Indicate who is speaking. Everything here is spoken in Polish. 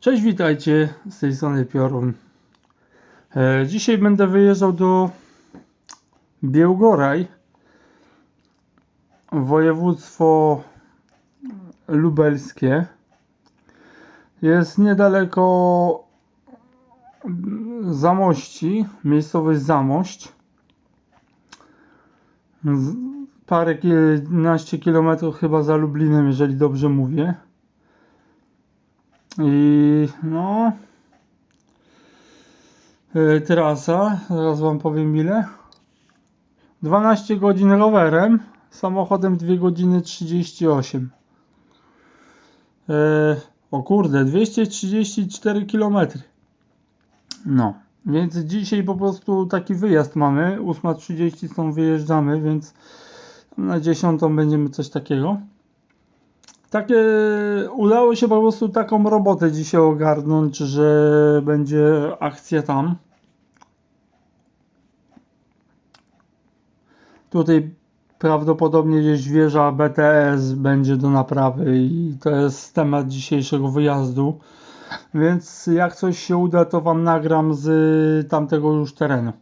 Speaker 1: Cześć, witajcie, z tej strony Piorun. E, dzisiaj będę wyjeżdżał do Białgoraj, województwo lubelskie. Jest niedaleko Zamości, miejscowość Zamość. Parę kilkanaście kilometrów chyba za Lublinem, jeżeli dobrze mówię. I no. Yy, trasa, zaraz wam powiem ile. 12 godzin rowerem, samochodem 2 godziny 38. Yy, o kurde, 234 km. No, więc dzisiaj po prostu taki wyjazd mamy. 8.30 stąd wyjeżdżamy, więc na 10 będziemy coś takiego. Takie udało się po prostu taką robotę dzisiaj ogarnąć, że będzie akcja tam. Tutaj prawdopodobnie gdzieś wieża BTS będzie do naprawy i to jest temat dzisiejszego wyjazdu. Więc jak coś się uda, to wam nagram z tamtego już terenu.